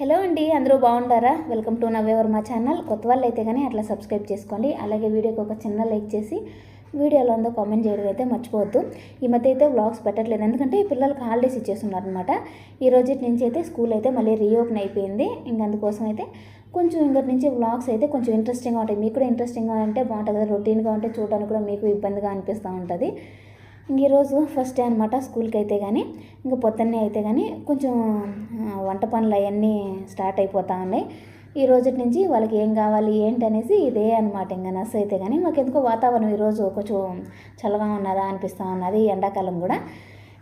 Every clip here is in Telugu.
హలో అండి అందరూ బాగుండారా? వెల్కమ్ టు నవ్వేవర్ మా ఛానల్. కొత్త వాళ్ళు అయితే కానీ అట్లా సబ్స్క్రైబ్ చేసుకోండి. అలాగే వీడియోకి ఒక చిన్న లైక్ చేసి వీడియోలో ఉందో కామెంట్ చేయడం అయితే మర్చిపోవద్దు. ఈ మధ్య అయితే వ్లాగ్స్ పెట్టట్లేదు. ఎందుకంటే ఈ హాలిడేస్ ఇచ్చేస్తున్నారు అనమాట ఈ రోజు నుంచి అయితే స్కూల్ అయితే మళ్ళీ రీఓపెన్ అయిపోయింది. ఇంక అందుకోసం అయితే కొంచెం ఇంకటి నుంచి వ్లాగ్స్ అయితే కొంచెం ఇంట్రెస్టింగ్గా ఉంటాయి. మీకు కూడా ఇంట్రెస్టింగ్గా ఉంటే బాగుంటుంది కదా. రొటీన్గా ఉంటే చూడడానికి కూడా మీకు ఇబ్బందిగా అనిపిస్తూ ఉంటుంది. ఈరోజు ఫస్ట్ డే అనమాట స్కూల్కి అయితే కానీ ఇంకా పొద్దున్నే అయితే కానీ కొంచెం వంట పనులు అవన్నీ స్టార్ట్ అయిపోతా ఉన్నాయి. ఈ రోజు నుంచి వాళ్ళకి ఏం కావాలి ఏంటి అనేసి ఇదే అనమాట ఇంకా నర్స్ అయితే కానీ మాకు ఎందుకో వాతావరణం ఈరోజు కొంచెం చల్లగా ఉన్నదా అనిపిస్తూ ఉన్నది ఎండాకాలం కూడా.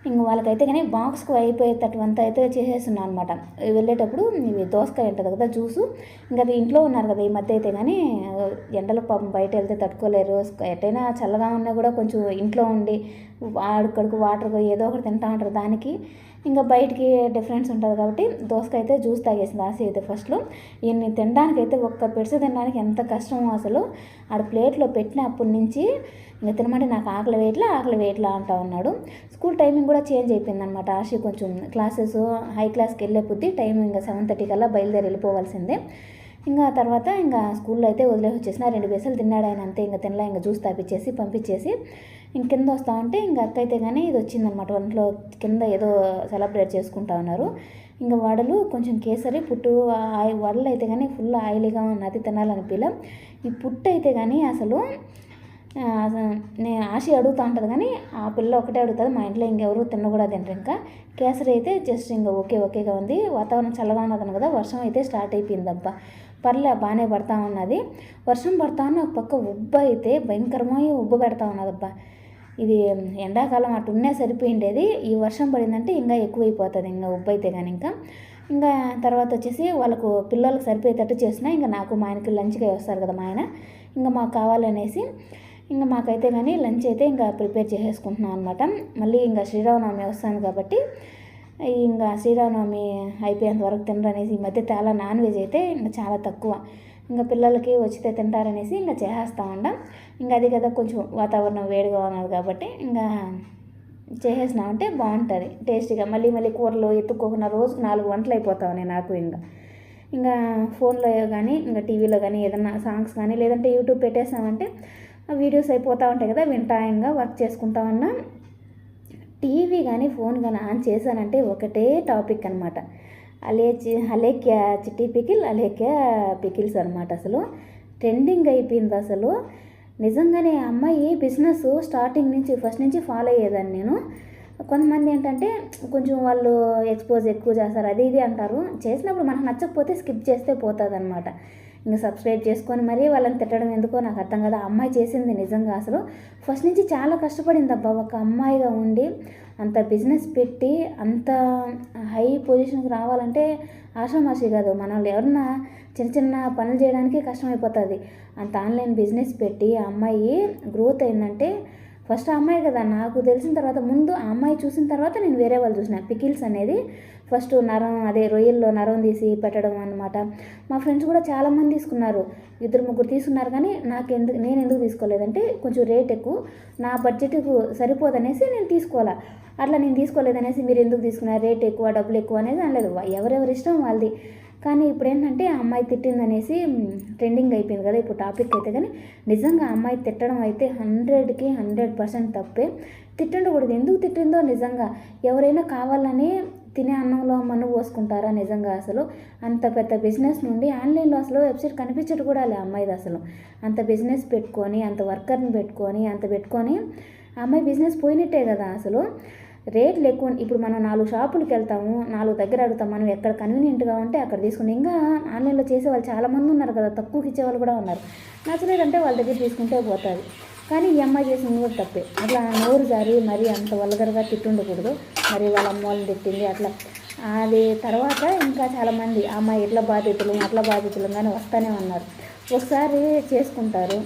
ఇంక వాళ్ళకైతే కానీ బాక్స్కు అయిపోయేటటువంటి అయితే చేసేస్తున్నాను అనమాట వెళ్ళేటప్పుడు ఇవి దోసకాయ ఉంటుంది కదా జ్యూసు ఇంకా అది ఇంట్లో ఉన్నారు కదా ఈ మధ్య అయితే కానీ ఎండలో పాపం బయట వెళ్తే తట్టుకోలేరు. ఎట్టయినా చల్లగా ఉన్నా కూడా కొంచెం ఇంట్లో ఉండి ఆడుకడుకు వాటర్ ఏదో ఒకటి తింటా ఉంటారు దానికి. ఇంకా బయటికి డిఫరెన్స్ ఉంటుంది కాబట్టి దోసకాయ అయితే జ్యూస్ తాగేసింది ఆశ అయితే ఫస్ట్లో ఈయన్ని తినడానికి అయితే ఒక్క పెరుసు తినడానికి ఎంత కష్టమో అసలు. ఆడ ప్లేట్లో పెట్టినప్పటి నుంచి ఇంకా తినమంటే నాకు ఆకలి వేయట్లా ఆకలి వేయట్లా అంటా ఉన్నాడు. స్కూల్ టైమింగ్ కూడా చేంజ్ అయిపోయింది అనమాట ఆశ కొంచెం. క్లాసెస్ హై క్లాస్కి వెళ్ళే బుద్ధి టైమింగ్ సెవెన్ థర్టీ కల్లా బయలుదేరి వెళ్ళిపోవాల్సిందే. ఇంకా తర్వాత ఇంకా స్కూల్లో అయితే వదిలేసి వచ్చేసిన రెండు పైసలు తిన్నాడు ఆయన అంతే. ఇంకా తినలా ఇంకా జ్యూస్ తాపించేసి పంపించేసి ఇంక కింద వస్తా ఉంటే ఇంకా అక్క అయితే కానీ ఇది వచ్చిందనమాట ఒంట్లో కింద ఏదో సెలబ్రేట్ చేసుకుంటా ఉన్నారు. ఇంకా వడలు కొంచెం కేసరి పుట్టు వడలు అయితే కానీ ఫుల్ ఆయిలీగా ఉన్నది తినాలనిపించలే ఈ పుట్టు అయితే కానీ అసలు నేను ఆశ అడుగుతూ ఉంటుంది కానీ ఆ పిల్ల ఒకటే అడుగుతుంది. మా ఇంట్లో ఇంకెవరు తినకూడదు తింటారు ఇంకా. కేసరి అయితే జస్ట్ ఇంకా ఓకే ఓకేగా ఉంది. వాతావరణం చల్లగా ఉన్నదని కదా వర్షం అయితే స్టార్ట్ అయిపోయింది అబ్బా పర్లే బాగానే పడతా ఉన్నది. వర్షం పడతా ఉన్న ఒక పక్క ఉబ్బ అయితే భయంకరమైన ఉబ్బ పెడతా ఉన్నదబ్బా. ఇది ఎండాకాలం అటు ఉన్నా సరిపోయిండేది. ఈ వర్షం పడిందంటే ఇంకా ఎక్కువైపోతుంది ఇంకా ఉబ్బ అయితే కానీ ఇంకా. ఇంకా తర్వాత వచ్చేసి వాళ్ళకు పిల్లలకు సరిపోయేటట్టు చేసిన ఇంకా నాకు మా ఆయనకి లంచ్కి వస్తారు కదా మా ఆయన. ఇంకా మాకు కావాలనేసి ఇంకా మాకైతే కానీ లంచ్ అయితే ఇంకా ప్రిపేర్ చేసేసుకుంటున్నాం అనమాట మళ్ళీ ఇంకా శ్రీరామనవమి వస్తాను కాబట్టి ఇంకా శ్రీరామనవమి అయిపోయేంత వరకు తినరనేసి ఈ మధ్య చాలా నాన్ వెజ్ అయితే ఇంకా చాలా తక్కువ. ఇంకా పిల్లలకి వచ్చితే తింటారనేసి ఇంకా చేసేస్తా ఉండం ఇంకా అది కదా కొంచెం వాతావరణం వేడిగా ఉన్నది కాబట్టి ఇంకా చేసేసినామంటే బాగుంటుంది టేస్టీగా. మళ్ళీ మళ్ళీ కూరలు ఎత్తుక్కోకుండా రోజుకు నాలుగు వంటలు అయిపోతా ఉన్నాయి నాకు ఇంకా. ఇంకా ఫోన్లో కానీ ఇంకా టీవీలో కానీ ఏదైనా సాంగ్స్ కానీ లేదంటే యూట్యూబ్ పెట్టేసామంటే వీడియోస్ అయిపోతూ ఉంటాయి కదా వింటా ఇంకా వర్క్ చేసుకుంటా ఉన్నా. టీవీ కానీ ఫోన్ కానీ ఆన్ చేశానంటే ఒకటే టాపిక్ అనమాట అలే చి- అలేక్యా చిట్టి పికిల్ అలేక్యా పికిల్స్ అనమాట అసలు. ట్రెండింగ్ అయిపోయింది అసలు. నిజంగానే అమ్మాయి బిజినెస్ స్టార్టింగ్ నుంచి ఫస్ట్ నుంచి ఫాలో అయ్యేదాన్ని నేను. కొంతమంది ఏంటంటే కొంచెం వాళ్ళు ఎక్స్పోజ్ ఎక్కువ చేస్తారు అది ఇది అంటారు. చేసినప్పుడు మనకు నచ్చకపోతే స్కిప్ చేస్తే పోతుంది అనమాట ఇంకా సబ్స్క్రైబ్ చేసుకొని మరీ వాళ్ళని తిట్టడం ఎందుకో నాకు అర్థం కదా. అమ్మాయి చేసింది నిజంగా అసలు. ఫస్ట్ నుంచి చాలా కష్టపడింది అబ్బా. ఒక అమ్మాయిగా ఉండి అంత బిజినెస్ పెట్టి అంత హై పొజిషన్కి రావాలంటే ఆషామాషి కాదు. మనం ఎవరన్నా చిన్న చిన్న పనులు చేయడానికి కష్టమైపోతుంది. అంత ఆన్లైన్ బిజినెస్ పెట్టి ఆ అమ్మాయి గ్రోత్ అయిందంటే ఫస్ట్ ఆ అమ్మాయి కదా నాకు తెలిసిన తర్వాత ముందు ఆ అమ్మాయి చూసిన తర్వాత నేను వేరే వాళ్ళు చూసిన. పికిల్స్ అనేది ఫస్ట్ నరం అదే రొయ్యల్లో నరం తీసి పెట్టడం అనమాట మా ఫ్రెండ్స్ కూడా చాలామంది తీసుకున్నారు. ఇద్దరు ముగ్గురు తీసుకున్నారు కానీ నాకు ఎందుకు నేను ఎందుకు తీసుకోలేదంటే కొంచెం రేట్ ఎక్కువ. నా బడ్జెట్కు సరిపోదనేసి నేను తీసుకోవాలా. అట్లా నేను తీసుకోలేదనేసి మీరు ఎందుకు తీసుకున్నారు? రేట్ ఎక్కువ డబ్బులు ఎక్కువ అనేది అనలేదు. ఎవరెవరి ఇష్టం వాళ్ళది. కానీ ఇప్పుడు ఏంటంటే ఆ అమ్మాయి తిట్టిందనేసి ట్రెండింగ్ అయిపోయింది కదా ఇప్పుడు టాపిక్ అయితే కానీ నిజంగా ఆ అమ్మాయి తిట్టడం అయితే హండ్రెడ్కి హండ్రెడ్ పర్సెంట్ తప్పే. తిట్టుండకూడదు ఎందుకు తిట్టిందో నిజంగా ఎవరైనా కావాలని తినే అన్నంలో మన్ను పోసుకుంటారా నిజంగా అసలు? అంత పెద్ద బిజినెస్ నుండి ఆన్లైన్లో అసలు వెబ్సైట్ కనిపించడు కూడా లే అమ్మాయిది అసలు. అంత బిజినెస్ పెట్టుకొని అంత వర్కర్ని పెట్టుకొని అంత పెట్టుకొని ఆ అమ్మాయి బిజినెస్ పోయినట్టే కదా అసలు. రేట్లు ఎక్కువ ఇప్పుడు మనం నాలుగు షాపులకు వెళ్తాము నాలుగు దగ్గర అడుగుతాం మనం ఎక్కడ కన్వీనియంట్గా ఉంటే అక్కడ తీసుకుని ఇంకా ఆన్లైన్లో చేసే వాళ్ళు చాలామంది ఉన్నారు కదా తక్కువకి ఇచ్చేవాళ్ళు కూడా ఉన్నారు. నచ్చలేదంటే వాళ్ళ దగ్గర తీసుకుంటే పోతుంది కానీ ఈ అమ్మాయి చేసింది కూడా తప్పే. అట్లా నోరు జారి మరీ అంత వల్గర్గా తిట్టుండకూడదు. మరి వాళ్ళ అమ్మ వాళ్ళని తిట్టింది అట్లా. అది తర్వాత ఇంకా చాలామంది ఆ అమ్మాయి ఇట్లా బాధితులు అట్లా బాధితులు కానీ వస్తూనే ఉన్నారు. ఒకసారి చేసుకుంటారు.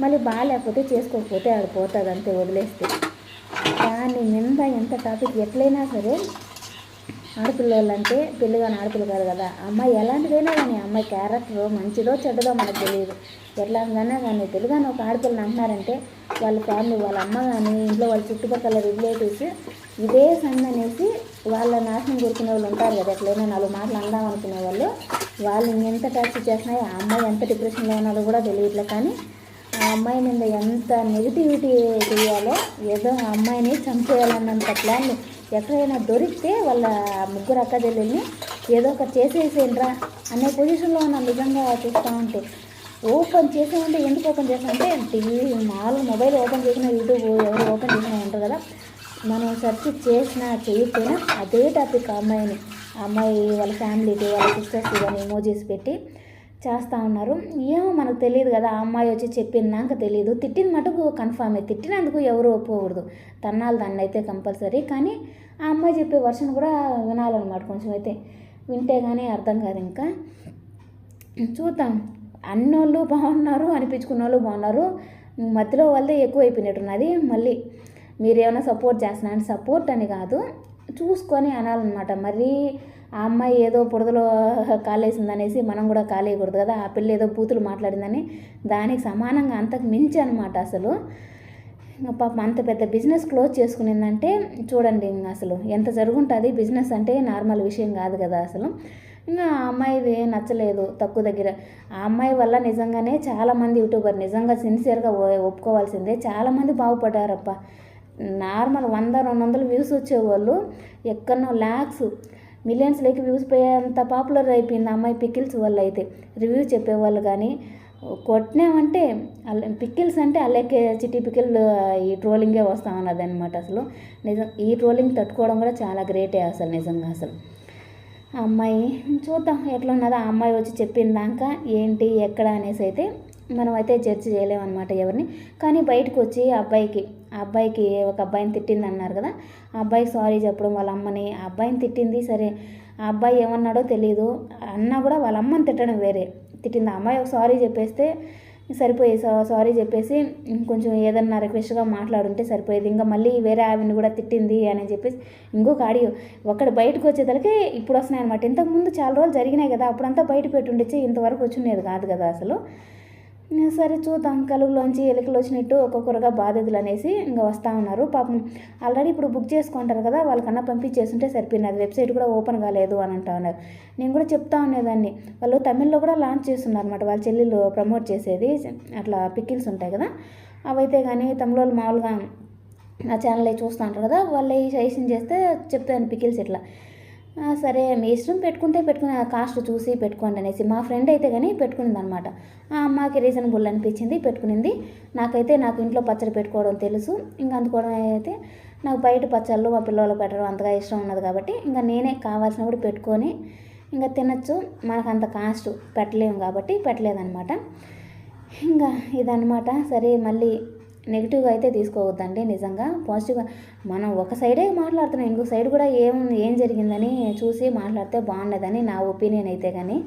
మళ్ళీ బాగాలేకపోతే చేసుకోకపోతే అది పోతుంది అంతే వదిలేస్తే. దాని మీద ఎంత టాపిక్ ఎట్లయినా సరే ఆడపిల్లలు అంటే పెళ్ళిగాని ఆడపిల్ల కాదు కదా. అమ్మాయి ఎలాంటిదైనా కానీ అమ్మాయి క్యారెక్టర్ మంచిదో చెడ్డదో మనకు తెలియదు. ఎట్లాగైనా కానీ తెలుగాని ఒక ఆడపిల్లని అంటున్నారంటే వాళ్ళ ఫ్యామిలీ వాళ్ళ అమ్మ కానీ ఇంట్లో వాళ్ళ చుట్టుపక్కల రిలేటివ్స్ ఇదే సందనేసి వాళ్ళ నాశనం కోరుకునే వాళ్ళు ఉంటారు కదా. ఎట్లయినా నాలుగు మాటలు అందాం అనుకునే వాళ్ళు వాళ్ళు ఎంత టార్చర్ చేస్తున్నాయో ఆ అమ్మాయి ఎంత డిప్రెషన్లో ఉన్నారో కూడా తెలియట్లే. కానీ అమ్మాయి మీద ఎంత నెగిటివిటీ చేయాలో ఏదో ఆ అమ్మాయిని చంపేయాలన్నంత ప్లాన్ ఎక్కడైనా దొరికితే వాళ్ళ ముగ్గురు అక్క చెల్లెల్ని ఏదో ఒకటి చేసేసేయండిరా అనే పొజిషన్లో ఉన్న నిజంగా చూస్తూ ఉంటే. ఓపెన్ చేసామంటే ఎందుకు ఓపెన్ చేసామంటే టీవీ మామూలు మొబైల్ ఓపెన్ చేసినా యూట్యూబ్ ఎవరు ఓపెన్ చేసినా ఉంటారు కదా. మనం సెర్చ్ చేసినా చేయకపోయినా అదే టాపిక్ ఆ అమ్మాయిని. ఆ అమ్మాయి వాళ్ళ ఫ్యామిలీకి వాళ్ళ సిస్టర్స్ కానీ ఇమోజీస్ పెట్టి చేస్తూ ఉన్నారు. ఏమో మనకు తెలియదు కదా ఆ అమ్మాయి వచ్చి చెప్పిందాక తెలియదు. తిట్టిన మటుకు కన్ఫామే తిట్టినందుకు ఎవరు ఒప్పుకోకూడదు. తన్నాలు దాన్ని అయితే కంపల్సరీ కానీ ఆ అమ్మాయి చెప్పే వర్షన్ కూడా వినాలన్నమాట. కొంచెం అయితే వింటే కానీ అర్థం కాదు ఇంకా. చూద్దాం. అన్నోళ్ళు బాగున్నారు అనిపించుకున్న వాళ్ళు బాగున్నారు. మధ్యలో వాళ్ళే ఎక్కువ అయిపోయినట్టున్నది మళ్ళీ మీరు ఏమైనా సపోర్ట్ చేస్తున్నా సపోర్ట్ అని కాదు. చూసుకొని అనాలన్నమాట. మరీ ఆ అమ్మాయి ఏదో బురదలో కాలేసిందనేసి మనం కూడా కాలేయకూడదు కదా ఆ పిల్ల ఏదో బూతులు మాట్లాడిందని దానికి సమానంగా అంతకు మించి అనమాట అసలు. ఇంకా పాపం అంత పెద్ద బిజినెస్ క్లోజ్ చేసుకునిందంటే చూడండి ఇంకా అసలు ఎంత జరుగుంటుంది బిజినెస్ అంటే నార్మల్ విషయం కాదు కదా అసలు. ఇంకా ఆ అమ్మాయిది నచ్చలేదు తక్కువ దగ్గర. ఆ అమ్మాయి వల్ల నిజంగానే చాలామంది యూట్యూబర్ నిజంగా సిన్సియర్గా ఒప్పుకోవాల్సిందే. చాలామంది బాగుపడ్డారప్ప. నార్మల్ వంద రెండు వందలు వ్యూస్ వచ్చేవాళ్ళు. ఎక్కడనో ల్యాక్స్ మిలియన్స్లోకి వ్యూస్ పోయేంత పాపులర్ అయిపోయింది అమ్మాయి పికిల్స్ వల్ల అయితే రివ్యూ చెప్పేవాళ్ళు కానీ కొట్టినామంటే అల్ల పికిల్స్ అంటే అల్లెక్కే చిట్టి పికిల్ ఈ ట్రోలింగే వస్తా ఉన్నది అనమాట అసలు. నిజం ఈ ట్రోలింగ్ తట్టుకోవడం కూడా చాలా గ్రేటే అసలు నిజంగా అసలు. అమ్మాయి చూద్దాం ఎట్లా ఉన్నదో. ఆ అమ్మాయి వచ్చి చెప్పిందాక ఏంటి ఎక్కడ అనేసి అయితే మనం అయితే జడ్జ్ చేయలేమన్నమాట ఎవరిని. కానీ బయటకు వచ్చి అబ్బాయికి ఆ అబ్బాయికి ఒక అబ్బాయిని తిట్టింది అన్నారు కదా ఆ అబ్బాయి సారీ చెప్పడం వాళ్ళ అమ్మని ఆ అబ్బాయిని తిట్టింది సరే ఆ అబ్బాయి ఏమన్నాడో తెలియదు అన్న కూడా వాళ్ళ అమ్మని తిట్టడం వేరే తిట్టింది ఆ అమ్మాయి ఒక సారీ చెప్పేస్తే సరిపోయి సారీ చెప్పేసి కొంచెం ఏదన్నా రిక్వెస్ట్గా మాట్లాడుంటే సరిపోయేది ఇంకా మళ్ళీ వేరే ఆవిడని కూడా తిట్టింది అని చెప్పేసి ఇంకొక ఆడియో ఒకటి బయటకు వచ్చేసరికి ఇప్పుడు వస్తున్నాయి అనమాట ఇంతకుముందు చాలా రోజులు జరిగినాయి కదా అప్పుడంతా బయట పెట్టుండొచ్చి ఇంతవరకు వచ్చిండేది కాదు కదా అసలు. సరే చూద్దాం. కలుగులోంచి ఎలుకలు వచ్చినట్టు ఒక్కొక్కరుగా బాధితులు అనేసి ఇంకా వస్తూ ఉన్నారు. పాపం ఆల్రెడీ ఇప్పుడు బుక్ చేసుకుంటారు కదా వాళ్ళకన్నా పంపించేస్తుంటే సరిపోయినది వెబ్సైట్ కూడా ఓపెన్ కాలేదు అని అంటా ఉన్నారు. నేను కూడా చెప్తా ఉండేదాన్ని. వాళ్ళు తమిళ్ళో కూడా లాంచ్ చేస్తున్నారు అనమాట వాళ్ళ చెల్లెలు ప్రమోట్ చేసేది. అట్లా పికిల్స్ ఉంటాయి కదా. అవైతే కానీ తమిళ మామూలుగా ఆ ఛానల్ చూస్తూ ఉంటారు కదా. వాళ్ళు సజెషన్ చేస్తే చెప్తాను పికిల్స్ ఇట్లా. సరే మీ ఇష్టం పెట్టుకుంటే పెట్టుకుని కాస్ట్ చూసి పెట్టుకోండి అనేసి మా ఫ్రెండ్ అయితే కానీ పెట్టుకునింది అనమాట ఆ అమ్మాయికి రీజనబుల్ అనిపించింది పెట్టుకునింది. నాకైతే నాకు ఇంట్లో పచ్చడి పెట్టుకోవడం తెలుసు. ఇంకా అందుకోవడం అయితే నాకు బయట పచ్చళ్ళు మా పిల్లలు పెట్టడం అంతగా ఇష్టం ఉన్నది కాబట్టి ఇంకా నేనే కావాల్సినప్పుడు పెట్టుకొని ఇంకా తినచ్చు. మనకు అంత కాస్ట్ పెట్టలేము కాబట్టి పెట్టలేదన్నమాట ఇంకా ఇదన్నమాట సరే మళ్ళీ నెగిటివ్గా అయితే తీసుకోవద్దండి నిజంగా. పాజిటివ్గా మనం ఒక సైడే మాట్లాడుతున్నాం ఇంకో సైడ్ కూడా ఏం ఏం జరిగిందని చూసి మాట్లాడితే బాగుండదని నా ఒపీనియన్ అయితే కానీ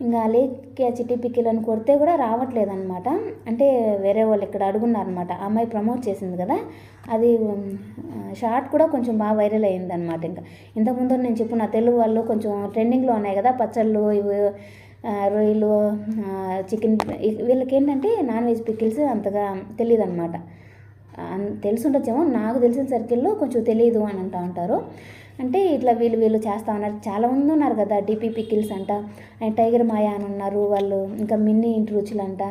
ఇంకా అలేకే చిట్టి పిక్కిలను కొడితే కూడా రావట్లేదు అనమాట అంటే వేరే వాళ్ళు ఇక్కడ అడుగున్నారనమాట అమ్మాయి ప్రమోట్ చేసింది కదా అది షార్ట్ కూడా కొంచెం బాగా వైరల్ అయింది అనమాట ఇంకా ఇంతకుముందు నేను చెప్పు నా తెలుగు వాళ్ళు కొంచెం ట్రెండింగ్లో ఉన్నాయి కదా పచ్చళ్ళు ఇవి రొయ్యలు చికెన్ వీళ్ళకి ఏంటంటే నాన్ వెజ్ పికిల్స్ అంతగా తెలియదు అనమాట తెలిసి ఉండొచ్చేమో నాకు తెలిసిన సర్కిల్లో కొంచెం తెలియదు అని అంటూ ఉంటారు. అంటే ఇట్లా వీళ్ళు వీళ్ళు చేస్తా ఉన్నారు. చాలా మంది ఉన్నారు కదా డిపి పికిల్స్ అంట అండ్ టైగర్ మాయా అని ఉన్నారు వాళ్ళు ఇంకా మిన్నీ ఇంటి రుచులు అంట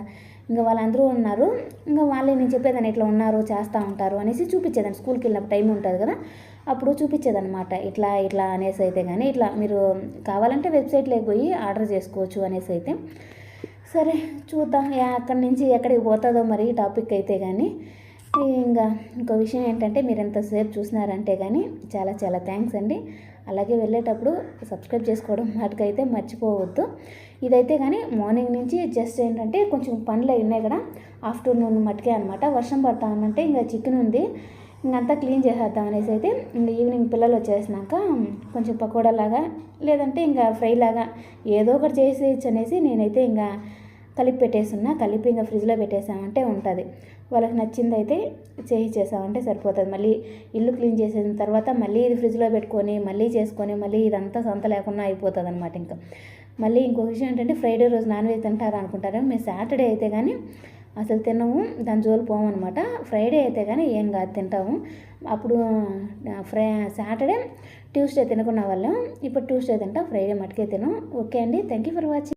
ఇంకా వాళ్ళందరూ ఉన్నారు. ఇంకా వాళ్ళే నేను చెప్పేదాన్ని ఇట్లా ఉన్నారు చేస్తూ ఉంటారు అనేసి చూపించేదాన్ని. స్కూల్కి వెళ్ళినప్పుడు టైం ఉంటుంది కదా. అప్పుడు చూపించేదనమాట ఇట్లా ఇట్లా అనేసి అయితే కానీ ఇట్లా మీరు కావాలంటే వెబ్సైట్లోకి పోయి ఆర్డర్ చేసుకోవచ్చు అనేసి అయితే. సరే చూద్దాం. అక్కడి నుంచి ఎక్కడికి పోతుందో మరి టాపిక్ అయితే కానీ ఇంకా ఇంకో విషయం ఏంటంటే మీరు ఎంతసేపు చూసినారంటే కానీ చాలా చాలా థ్యాంక్స్ అండి. అలాగే వెళ్ళేటప్పుడు సబ్స్క్రైబ్ చేసుకోవడం మాటకైతే మర్చిపోవద్దు. ఇదైతే కానీ మార్నింగ్ నుంచి జస్ట్ ఏంటంటే కొంచెం పనులు ఉన్నాయి కదా ఆఫ్టర్నూన్ మట్టుకే అనమాట వర్షం పడతా ఉందంటే ఇంకా చికెన్ ఉంది. ఇంకంతా క్లీన్ చేసేద్దాం అనేసి అయితే ఇంకా ఈవినింగ్ పిల్లలు వచ్చేసినాక కొంచెం పకోడా లాగా లేదంటే ఇంకా ఫ్రై లాగా ఏదో ఒకటి చేసేయచ్చు అనేసి నేనైతే ఇంకా కలిపి పెట్టేస్తున్నా. కలిపి ఇంకా ఫ్రిడ్జ్లో పెట్టేసామంటే ఉంటుంది. వాళ్ళకి నచ్చింది అయితే చేసి చేసామంటే సరిపోతుంది. మళ్ళీ ఇల్లు క్లీన్ చేసిన తర్వాత మళ్ళీ ఇది ఫ్రిడ్జ్లో పెట్టుకొని మళ్ళీ చేసుకొని మళ్ళీ ఇదంతా సొంత లేకుండా అయిపోతుంది అనమాట ఇంకా. మళ్ళీ ఇంకో విషయం ఏంటంటే ఫ్రైడే రోజు నాన్ వెజ్ తింటారు అనుకుంటారు మేము సాటర్డే అయితే కానీ అసలు తినము దాని జోలు పోమన్నమాట ఫ్రైడే అయితే కానీ ఏం కాదు తింటాము. అప్పుడు ఫ్రై సాటర్డే ట్యూస్డే తినకున్న వాళ్ళం. ఇప్పుడు ట్యూస్డే తింటాం ఫ్రైడే మటుకే తినం. ఓకే అండి థ్యాంక్ యూ ఫర్ వాచింగ్